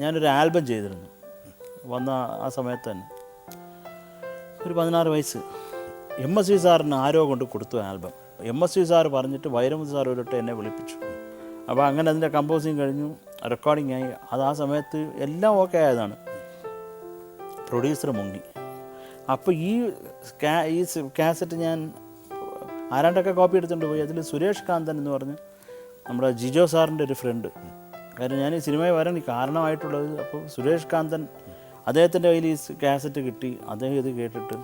ഞാനൊരു ആൽബം ചെയ്തിരുന്നു. വന്ന ആ സമയത്ത് തന്നെ. ഒരു പതിനാറ് വയസ്സ്. എം എസ് വി സാറിന് ആരോ കൊണ്ട് കൊടുത്തു album. M S V sir പറഞ്ഞിട്ട് വൈരമുത്ത് സാർ ഒരിട്ട് എന്നെ വിളിപ്പിച്ചു. അപ്പോൾ അങ്ങനെ അതിന്റെ കമ്പോസിങ് കഴിഞ്ഞു. റെക്കോർഡിംഗ് ആയി. അത് ആ സമയത്ത് എല്ലാം ഓക്കെ ആയതാണ്. പ്രൊഡ്യൂസർ മുങ്ങി. അപ്പോൾ ഈ ഈ കാസറ്റ് ഞാൻ ആരാണ്ടൊക്കെ കോപ്പി എടുത്തുകൊണ്ട് പോയി. അതിൽ സുരേഷ് കാന്തൻ എന്ന് പറഞ്ഞ് നമ്മുടെ ജിജോ സാറിന്റെ ഒരു ഫ്രണ്ട് കാരണം ഞാൻ ഈ സിനിമയിൽ വരാൻ കാരണമായിട്ടുള്ളത് അപ്പോൾ സുരേഷ് കാന്തൻ അദ്ദേഹത്തിന്റെ കയ്യിൽ ഈ കാസറ്റ് കിട്ടി. അദ്ദേഹം ഇത് കേട്ടിട്ട്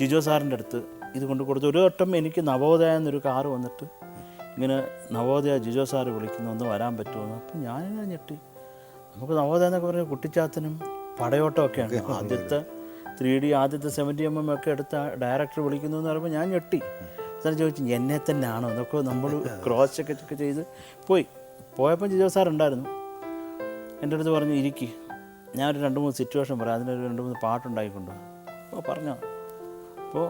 ജിജോ സാറിന്റെ അടുത്ത് ഇത് കൊണ്ട് കൊടുത്തു ഒരു വട്ടം എനിക്ക് നവോദയ എന്നൊരു കാറ് വന്നിട്ട് ഇങ്ങനെ നവോദയ ജിജോ സാറ് വിളിക്കുന്നു ഒന്ന് വരാൻ പറ്റുമെന്ന് അപ്പം ഞാനിങ്ങനെ ഞെട്ടി. നമുക്ക് നവോദയ എന്നൊക്കെ പറഞ്ഞാൽ കുട്ടിച്ചാത്തനും പടയോട്ടമൊക്കെയാണ്. ആദ്യത്തെ ത്രീ ഡി ആദ്യത്തെ സെവന്റി എം എം ഒക്കെ എടുത്ത ഡയറക്ടർ വിളിക്കുന്നു എന്ന് പറയുമ്പോൾ ഞാൻ ഞെട്ടി. സാർ ചോദിച്ചു എന്നെ തന്നെയാണോ? എന്നൊക്കെ നമ്മൾ ക്രോസ് ചെക്ക് ഒക്കെ ചെയ്ത് പോയി. പോയപ്പോൾ ജിജോ സാർ ഉണ്ടായിരുന്നു എന്റെ അടുത്ത് പറഞ്ഞു ഇരിക്കി. ഞാനൊരു രണ്ട് മൂന്ന് സിറ്റുവേഷൻ പറയാം. അതിനൊരു രണ്ട് മൂന്ന് പാട്ടുണ്ടായിക്കൊണ്ട് അപ്പോൾ പറഞ്ഞു. അപ്പോൾ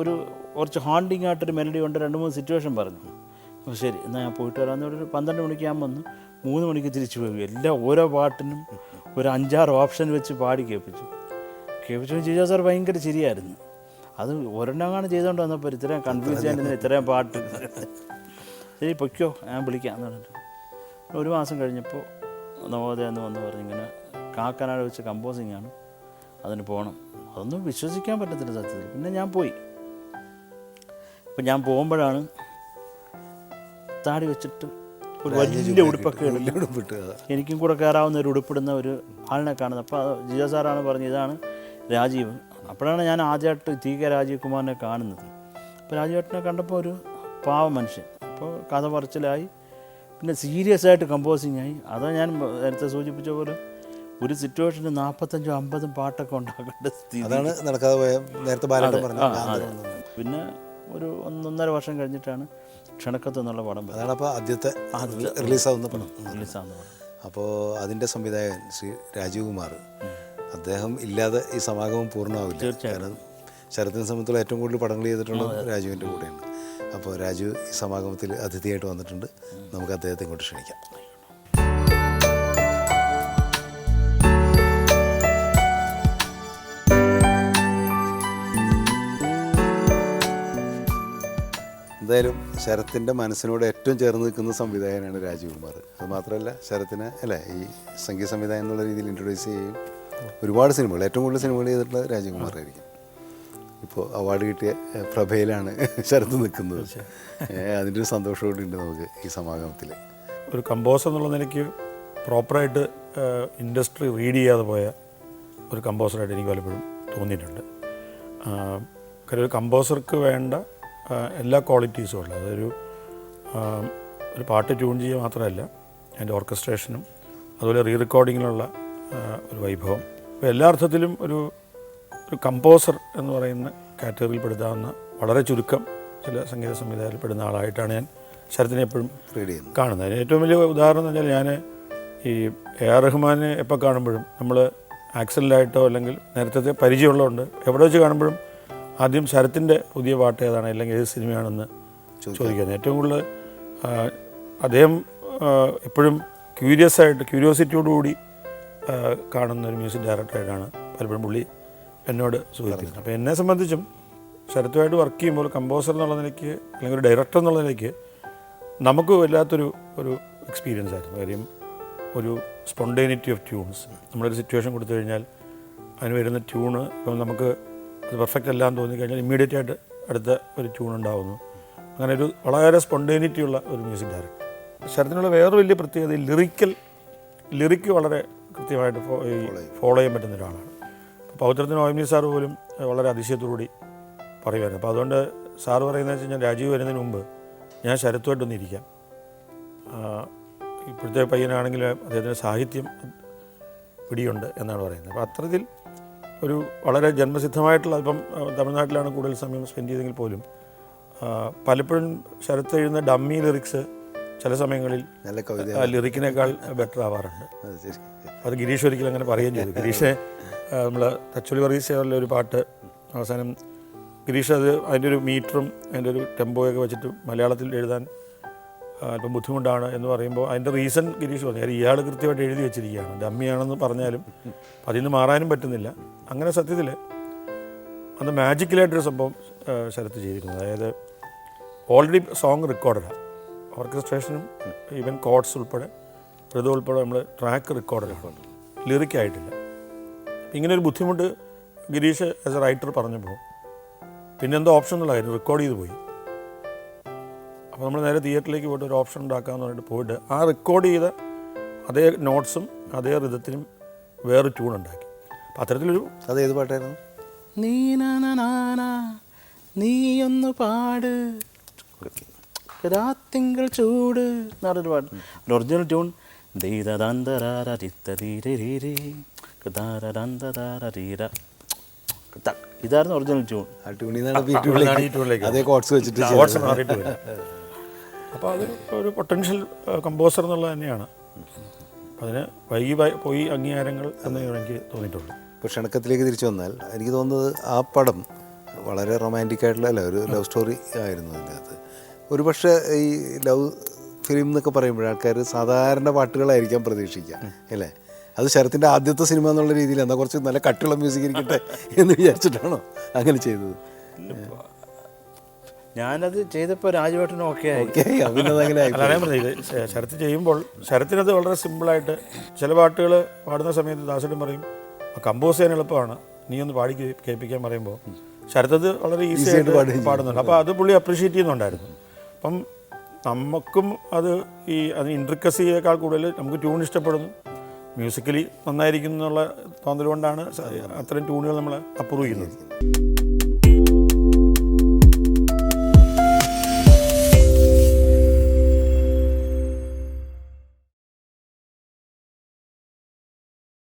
ഒരു കുറച്ച് ഹോണ്ടിങ് ആയിട്ടൊരു മെലഡി കൊണ്ട് രണ്ട് മൂന്ന് സിറ്റുവേഷൻ പറഞ്ഞു. അപ്പോൾ ശരി എന്നാൽ ഞാൻ പോയിട്ട് വരാമെന്ന് ഒരു പന്ത്രണ്ട് മണിക്ക് ഞാൻ വന്നു. മൂന്ന് മണിക്ക് തിരിച്ചു പോയി. എല്ലാ ഓരോ പാട്ടിനും ഒരു അഞ്ചാറ് ഓപ്ഷൻ വെച്ച് പാടി കേൾപ്പിച്ചു. കേൾപ്പിച്ചു. ജിജോ സാർ ഭയങ്കര ശരിയായിരുന്നു അത് ഒരെണ്ണമാണ് ചെയ്തുകൊണ്ട് വന്നപ്പോൾ ഇത്രയും കൺഫ്യൂസ് ചെയ്യാൻ ഇത്രയും പാട്ട്. ശരി പൊയ്ക്കോ. ഞാൻ വിളിക്കാം എന്ന് പറഞ്ഞിട്ട്. ഒരു മാസം കഴിഞ്ഞപ്പോൾ നവോദയ എന്ന് വന്ന് പറഞ്ഞിങ്ങനെ കാക്കനാട് വെച്ച് കമ്പോസിങ് ആണ്. അതിന് പോകണം അതൊന്നും വിശ്വസിക്കാൻ പറ്റത്തില്ല സത്യത്തിൽ. പിന്നെ ഞാൻ പോയി. അപ്പം ഞാൻ പോകുമ്പോഴാണ് താടി വെച്ചിട്ട് ഒരു വലിയ ഉടുപ്പൊക്കെ എനിക്കും കൂടെ കയറാവുന്ന ഒരു ഉടുപ്പിടുന്ന ഒരു ആളിനെ കാണുന്നത്. അപ്പോൾ ജിജോ സാറാണ് പറഞ്ഞത് ഇതാണ് രാജീവ്. അപ്പോഴാണ് ഞാൻ ആദ്യമായിട്ട് ടി കെ രാജീവ് കുമാറിനെ കാണുന്നത്. അപ്പോൾ രാജീവേട്ടനെ കണ്ടപ്പോൾ ഒരു പാവ മനുഷ്യൻ. അപ്പോൾ കഥ പറച്ചിലായി. പിന്നെ സീരിയസ് ആയിട്ട് കമ്പോസിങ് ആയി. അതാ ഞാൻ നേരത്തെ സൂചിപ്പിച്ച പോലെ ഒരു സിറ്റുവേഷന് നാൽപ്പത്തഞ്ചും അമ്പതും പാട്ടൊക്കെ ഉണ്ടാക്കേണ്ട സ്ഥിതി അതാണ് നടക്കാതെ പോയ നേരത്തെ പിന്നെ ഒരു ഒന്നൊന്നര വർഷം കഴിഞ്ഞിട്ടാണ് ക്ഷണക്കത്ത് എന്നുള്ള പടം അതാണ് അപ്പോൾ ആദ്യത്തെ റിലീസാവുന്ന പടം. റിലീസാവുന്ന പടം. അപ്പോൾ അതിന്റെ സംവിധായകൻ ശ്രീ രാജീവ് കുമാർ. അദ്ദേഹം ഇല്ലാതെ ഈ സമാഗമം പൂർണമാവില്ല. കാരണം ശരത്തിനെ സംബന്ധിച്ചുള്ള ഏറ്റവും കൂടുതൽ പടങ്ങൾ ചെയ്തിട്ടുള്ളത് രാജീവിന്റെ കൂടെയാണ്. അപ്പോൾ രാജു ഈ സമാഗമത്തിൽ അതിഥിയായിട്ട് വന്നിട്ടുണ്ട്. നമുക്ക് അദ്ദേഹത്തെ ഇങ്ങോട്ട് ക്ഷണിക്കാം. എന്തായാലും ശരത്തിന്റെ മനസ്സിനോട് ഏറ്റവും ചേർന്ന് നിൽക്കുന്ന സംവിധായകനാണ് രാജീവ് കുമാർ. അത് മാത്രമല്ല ശരത്തിനെ അല്ലേ ഈ സംഗീത സംവിധാനം എന്നുള്ള രീതിയിൽ ഇൻട്രൊഡ്യൂസ് ചെയ്യുകയും ഒരുപാട് സിനിമകൾ ഏറ്റവും കൂടുതൽ സിനിമകൾ ചെയ്തിട്ടുള്ളത് രാജീവ് കുമാറായിരിക്കും. ഇപ്പോൾ അവാർഡ് കിട്ടിയ പ്രഭയിലാണ് ശരത്ത് നിൽക്കുന്നത്. അതിന്റെ ഒരു സന്തോഷം കൂടി ഉണ്ട് നമുക്ക് ഈ സമാഗമത്തിൽ ഒരു കമ്പോസർ എന്നുള്ള നിലയ്ക്ക് പ്രോപ്പറായിട്ട് ഇൻഡസ്ട്രി റീഡ് ചെയ്യാതെ പോയ ഒരു കമ്പോസറായിട്ട് എനിക്ക് പലപ്പോഴും തോന്നിയിട്ടുണ്ട്. കാര്യം ഒരു കമ്പോസർക്ക് വേണ്ട എല്ലാ ക്വാളിറ്റീസും ഉള്ള അതൊരു ഒരു പാട്ട് ട്യൂൺ ചെയ്യുക മാത്രമല്ല അതിന്റെ ഓർക്കസ്ട്രേഷനും അതുപോലെ റീ റെക്കോർഡിങ്ങിലുള്ള ഒരു വൈഭവം. അപ്പോൾ എല്ലാ അർത്ഥത്തിലും ഒരു ഒരു കമ്പോസർ എന്ന് പറയുന്ന കാറ്റഗറിയിൽ പെടുത്താവുന്ന വളരെ ചുരുക്കം ചില സംഗീത സംവിധായകത്തിൽ പെടുന്ന ആളായിട്ടാണ് ഞാൻ ശരത്തിനെ എപ്പോഴും റീഡ് ചെയ്യുന്നത് കാണുന്നത്. അതിന് ഏറ്റവും വലിയ ഉദാഹരണം എന്ന് വെച്ചാൽ ഞാൻ ഈ എ ആർ റഹ്മാനെ എപ്പോൾ കാണുമ്പോഴും നമ്മൾ ആക്സിഡന്റായിട്ടോ അല്ലെങ്കിൽ നേരത്തെ പരിചയമുള്ളതുകൊണ്ട് എവിടെ വെച്ച് കാണുമ്പോഴും ആദ്യം ശരത്തിന്റെ പുതിയ പാട്ട് ഏതാണ് അല്ലെങ്കിൽ ഏത് സിനിമയാണെന്ന് ചോദിക്കുന്നത്. ഏറ്റവും കൂടുതൽ അദ്ദേഹം എപ്പോഴും ക്യൂരിയസ് ആയിട്ട് ക്യൂരിയോസിറ്റിയോടുകൂടി കാണുന്ന ഒരു മ്യൂസിക് ഡയറക്ടറായിട്ടാണ് പലപ്പോഴും പുള്ളി എന്നോട് സൂചിപ്പിക്കുന്നത് അപ്പോൾ എന്നെ സംബന്ധിച്ചും ശരത്തുമായിട്ട് വർക്ക് ചെയ്യുമ്പോൾ കമ്പോസർ എന്നുള്ള നിലയ്ക്ക് അല്ലെങ്കിൽ ഒരു ഡയറക്ടർ എന്നുള്ള നിലയ്ക്ക് നമുക്ക് വല്ലാത്തൊരു ഒരു എക്സ്പീരിയൻസ് ആയിരുന്നു. കാര്യം ഒരു സ്പോണ്ടേനിറ്റി ഓഫ് ട്യൂൺസ് നമ്മളൊരു സിറ്റുവേഷൻ കൊടുത്തു കഴിഞ്ഞാൽ അതിന് വരുന്ന ട്യൂണ് ഇപ്പം നമുക്ക് അത് പെർഫെക്റ്റ് അല്ല എന്ന് തോന്നിക്കഴിഞ്ഞാൽ ഇമ്മീഡിയറ്റ് ആയിട്ട് അടുത്ത ഒരു ട്യൂൺ ഉണ്ടാവുന്നു. അങ്ങനെ ഒരു വളരെ സ്പോണ്ടേനിറ്റി ഉള്ള ഒരു മ്യൂസിക് ഡയറക്ടർ ശരത്തിനുള്ള വേറെ വലിയ പ്രത്യേകത ലിറിക്കൽ ലിറിക്ക് വളരെ കൃത്യമായിട്ട് ഫോളോ ചെയ്യാൻ പറ്റുന്ന ഒരാളാണ്. പൗത്രത്തിന് ഒ എം ജി സാർ പോലും വളരെ അതിശയത്തോടുകൂടി പറയുമായിരുന്നു അപ്പോൾ അതുകൊണ്ട് സാർ പറയുന്നത് വെച്ച് കഴിഞ്ഞാൽ രാജീവ് വരുന്നതിന് മുമ്പ് ഞാൻ ശരത്തുമായിട്ടൊന്ന് ഇരിക്കാം. ഇപ്പോഴത്തെ പയ്യനാണെങ്കിൽ അദ്ദേഹത്തിന് സാഹിത്യം പിടിയുണ്ട് എന്നാണ് പറയുന്നത്. അപ്പോൾ അത്തരത്തിൽ ഒരു വളരെ ജന്മസിദ്ധമായിട്ടുള്ള ഇപ്പം തമിഴ്നാട്ടിലാണ് കൂടുതൽ സമയം സ്പെൻഡ് ചെയ്തെങ്കിൽ പോലും പലപ്പോഴും ശരത്ത് എഴുതുന്ന ഡമ്മി ലിറിക്സ് ചില സമയങ്ങളിൽ ലിറിക്കിനേക്കാൾ ബെറ്റർ ആവാറുണ്ട് അത് ഗിരീഷ് ഒരിക്കലും അങ്ങനെ പറയുകയും ചെയ്തു. ഗിരീഷ് നമ്മൾ തച്ചുളി വർഗീസിലെ ഒരു പാട്ട് അവസാനം ഗിരീഷ് അത് അതിന്റെ ഒരു മീറ്ററും അതിന്റെ ഒരു ടെമ്പോയൊക്കെ വെച്ചിട്ട് മലയാളത്തിൽ എഴുതാൻ അല്പം ബുദ്ധിമുട്ടാണ് എന്ന് പറയുമ്പോൾ അതിന്റെ റീസൺ ഗിരീഷ് പറഞ്ഞു. ഇയാൾ കൃത്യമായിട്ട് എഴുതി വെച്ചിരിക്കുകയാണ്. ഡമ്മിയാണെന്ന് പറഞ്ഞാലും അതിൽ നിന്ന് മാറാനും പറ്റുന്നില്ല. അങ്ങനെ സത്യത്തിൽ അന്ന് മാജിക്കലായിട്ടൊരു സംഭവം ശരത്ത് ചെയ്തിരിക്കുന്നത് അതായത് ഓൾറെഡി സോങ് റെക്കോർഡഡാണ് ഓർക്കസ്ട്രേഷനും ഈവൻ കോഡ്സ് ഉൾപ്പെടെ ഋതു ഉൾപ്പെടെ നമ്മൾ ട്രാക്ക് റെക്കോർഡഡ് ലിറിക് ആയിട്ടില്ല അപ്പം ഇങ്ങനെ ഒരു ബുദ്ധിമുട്ട് ഗിരീഷ് ആസ് എ റൈറ്റർ പറഞ്ഞപ്പോൾ പിന്നെ എന്തോ ഓപ്ഷൻ എന്നുള്ളതായിരുന്നു റെക്കോർഡ് ചെയ്ത് പോയി. അപ്പോൾ നമ്മൾ നേരെ തിയേറ്ററിലേക്ക് പോയിട്ട് ഒരു ഓപ്ഷൻ ഉണ്ടാക്കാമെന്ന് പറഞ്ഞിട്ട് പോയിട്ട് ആ റെക്കോർഡ് ചെയ്ത അതേ നോട്ട്സും അതേ റിതത്തിനും വേറെ ട്യൂൺ ഉണ്ടാക്കി. അപ്പം അത്തരത്തിലൊരു അത് ഏത് പാട്ടായിരുന്നു? നീ പാട്. രാത്തിങ്കൾ ചൂട് എന്ന് പറഞ്ഞൊരു പാട്ട്. ഒറിജിനൽ ട്യൂൺ ഇതായിരുന്നു ഒറിജിനൽ ട്യൂൺ ആ ട്യൂണിൽ അതേ കോഡ്സ് വെച്ചിട്ട് അപ്പോൾ അത് ഒരു പൊട്ടൻഷ്യൽ കമ്പോസർ എന്നുള്ളത് തന്നെയാണ്. അതിന് വൈകി പോയി അംഗീകാരങ്ങൾ എന്ന് എനിക്ക് തോന്നിയിട്ടുള്ളൂ ഇപ്പോൾ ക്ഷണക്കത്തിലേക്ക് തിരിച്ചു വന്നാൽ എനിക്ക് തോന്നുന്നത് ആ പടം വളരെ റൊമാന്റിക് ആയിട്ടുള്ള അല്ല ഒരു ലവ് സ്റ്റോറി ആയിരുന്നു അതിന്റെ അകത്ത് ഒരു പക്ഷേ ഈ ലവ് ഫിലിം എന്നൊക്കെ പറയുമ്പോൾ ആൾക്കാർ സാധാരണ പാട്ടുകളായിരിക്കാം പ്രതീക്ഷിക്കുക അല്ലേ? അത് ശരത്തിന്റെ ആദ്യത്തെ സിനിമ എന്നുള്ള രീതിയിൽ എന്നാൽ കുറച്ച് നല്ല കട്ടുള്ള മ്യൂസിക് ഇരിക്കട്ടെ എന്ന് വിചാരിച്ചിട്ടാണോ അങ്ങനെ ചെയ്തത്? ഞാനത് ചെയ്തപ്പോൾ രാജുവേട്ടനും ഓക്കെ ശരത്ത് ചെയ്യുമ്പോൾ ശരത്തിനത് വളരെ സിമ്പിളായിട്ട് ചില പാട്ടുകൾ പാടുന്ന സമയത്ത് ദാസേട്ടൻ പറയും കമ്പോസ് ചെയ്യാൻ എളുപ്പമാണ്. നീ ഒന്ന് പാടി കേൾപ്പിക്കാൻ പറയുമ്പോൾ ശരത്തത് വളരെ ഈസി ആയിട്ട് പാടുന്നുണ്ട്. അപ്പോൾ അത് പുള്ളി അപ്രീഷിയേറ്റ് ചെയ്യുന്നുണ്ടായിരുന്നു. അപ്പം നമുക്കും അത് ഈ അത് ഇൻട്രിക്കസിയേക്കാൾ കൂടുതൽ നമുക്ക് ട്യൂൺ ഇഷ്ടപ്പെടുന്നു. മ്യൂസിക്കലി നന്നായിരിക്കും എന്നുള്ള തോന്നൽ കൊണ്ടാണ് അത്തരം ട്യൂണുകൾ നമ്മൾ അപ്രൂവ് ചെയ്യുന്നത്.